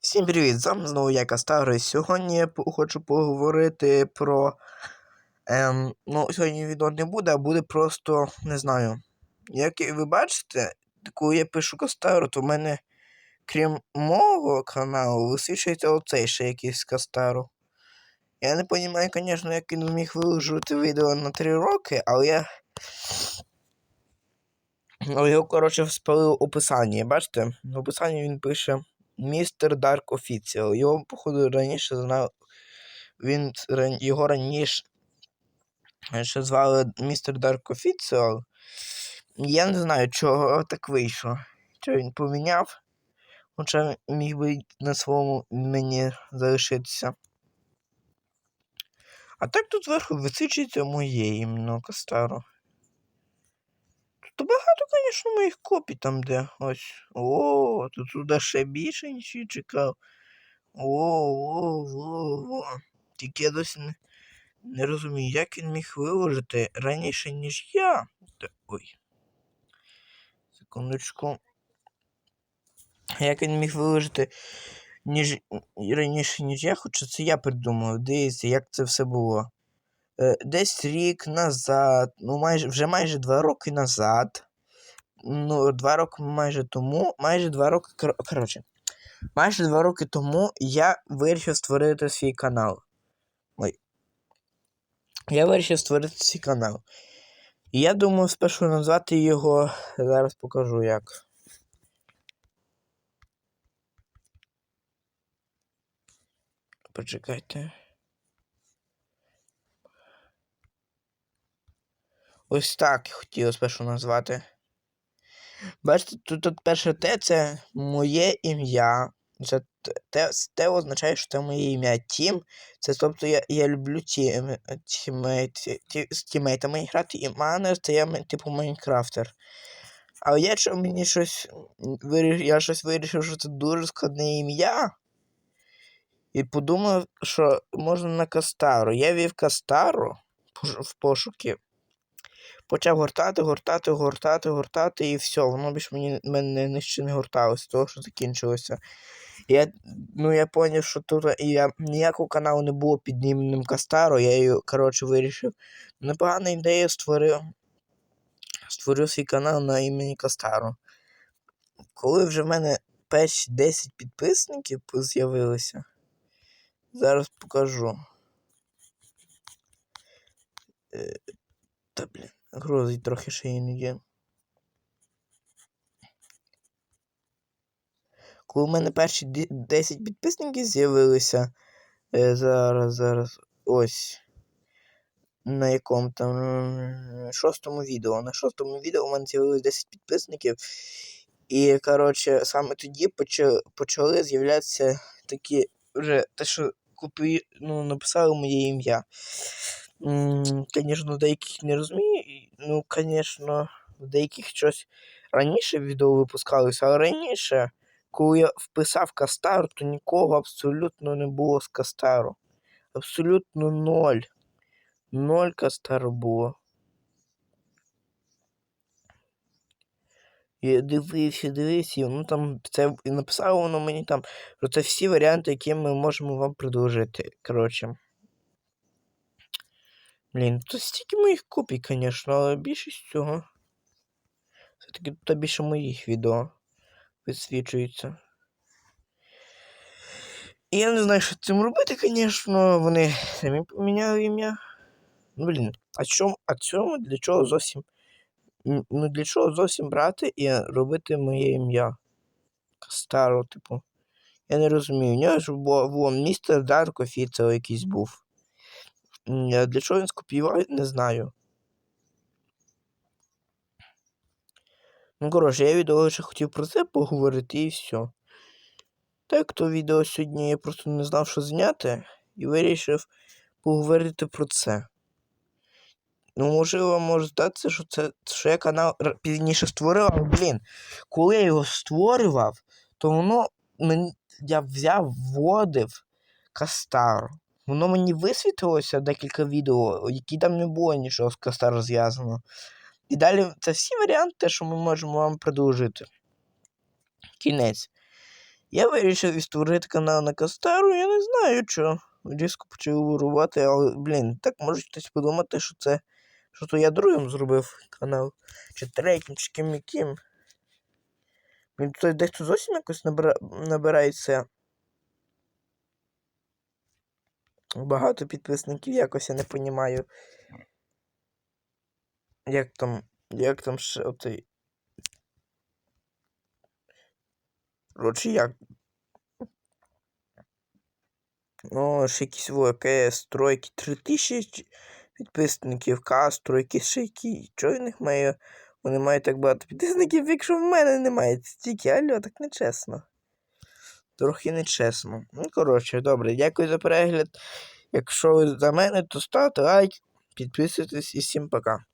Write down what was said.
Всім привіт! З вами знову я Кастаро, і сьогодні я хочу поговорити про. Ем, ну, сьогодні відео не буде, а буде просто, не знаю. Як ви бачите, коли я пишу Кастаро, то в мене, крім мого каналу, висвічується оцей ще якийсь Кастаро. Я не розумію, звісно, як він зміг виложити відео на 3 роки, але я. Але його, коротше, спалив описання. Бачите? В описанні він пише. Містер Дарк Official. Його, походу, раніше знав. Він його раніше звали Містер Дарк Official. Я не знаю, чого так вийшло. Що він поміняв. Хоча міг би на своєму мені залишитися. А так тут зверху висвічується моє іменно Кастаро. Тут багато, звісно, моїх копій там, де ось. О, тут туди ще більше, ніж я чекав. О, о, о, о. Тільки я досі не, не розумію, як він міг виложити раніше, ніж я. Та, ой. Секундочку. Як він міг виложити ніж, раніше, ніж я, хоча це я придумав. Дивіться, як це все було. Е, Десь рік назад, ну майже вже майже два роки назад. Ну, два роки майже тому, майже два роки. кор- Коротше, майже два роки тому я вирішив створити свій канал. Ой. Я вирішив створити свій канал. І я думав спершу назвати його. Зараз покажу як. Почекайте. Ось так хотів спершу назвати. Бачите, тут, тут перше Т це моє ім'я. Це Т, Т, Т означає, що це моє ім'я. Тім. Це тобто я, я люблю тім, тімейт, ті, з тімейтами грати, і манер це типу Майнкрафтер. Але я що мені щось я щось вирішив, що це дуже складне ім'я. І подумав, що можна на Кастару. Я вів Кастару в пошуки. Почав гортати, гортати, гортати, гортати, і все, воно більше мені мене нижче не горталося, того, що закінчилося. Я, ну, я зрозумів, що тут я, ніякого каналу не було під іменем Кастаро, я її, коротше, вирішив. Непогана ідея створив. Створив свій канал на імені Кастаро. Коли вже в мене перші 10 підписників з'явилися, зараз покажу. Е, Та блін, грозить трохи ще іноді. Коли в мене перші 10 підписників з'явилися. Е, зараз, зараз. Ось. На якому там шостому відео. На шостому відео у мене з'явилось 10 підписників. І, коротше, саме тоді почали, почали з'являтися такі вже те, що купі... ну, написали моє ім'я. Звісно, деяких не розумію. Ну, звісно, в деяких щось раніше відео випускалося, але раніше, коли я вписав Кастар, то нікого абсолютно не було з Кастару. Абсолютно ноль. Ноль Кастару було. Я дивився, дивився, і воно там це і написало воно мені там, що це всі варіанти, які ми можемо вам предложити. Коротше. Блін, тут стільки моїх копій, звісно, але більшість цього. Все-таки тут більше моїх відео висвічується. І я не знаю, що цим робити, звісно, вони самі поміняли ім'я. Ну, блін, а чому, а цьому для чого зовсім. Ну, для чого зовсім брати і робити моє ім'я? Кастаро, типу. Я не розумію. У нього ж було, містер Дарк Офіцер якийсь був. Для чого він скопіював, не знаю. Ну, коротше, я відео лише хотів про це поговорити і все. Так, то відео сьогодні я просто не знав, що зняти, і вирішив поговорити про це. Ну, можливо, може здатися, що це що я канал пізніше створив, але, блін, коли я його створював, то воно я взяв, вводив Кастар. Воно мені висвітилося декілька відео, які там не було нічого з Кастар зв'язано. І далі це всі варіанти, що ми можемо вам продовжити. Кінець. Я вирішив створити канал на Кастару, я не знаю що. Різко почав ворувати, але, блін, так може хтось подумати, що це. Що то я другим зробив канал. Чи третім, чи ким яким. Блін, тут дехто зовсім якось набира... набирається. Багато підписників якось я не понімаю. Як там. Як там ще отой. Коротше, як. Ну, ще якісь ВКС, стройки 3000 підписників, Кастро, якісь ще які. Чого в них має. Вони мають так багато підписників, якщо в мене немає стільки, алло, так нечесно. Трохи нечесно. Ну, коротше, добре, дякую за перегляд. Якщо ви за мене, то ставте лайк, підписуйтесь і всім пока.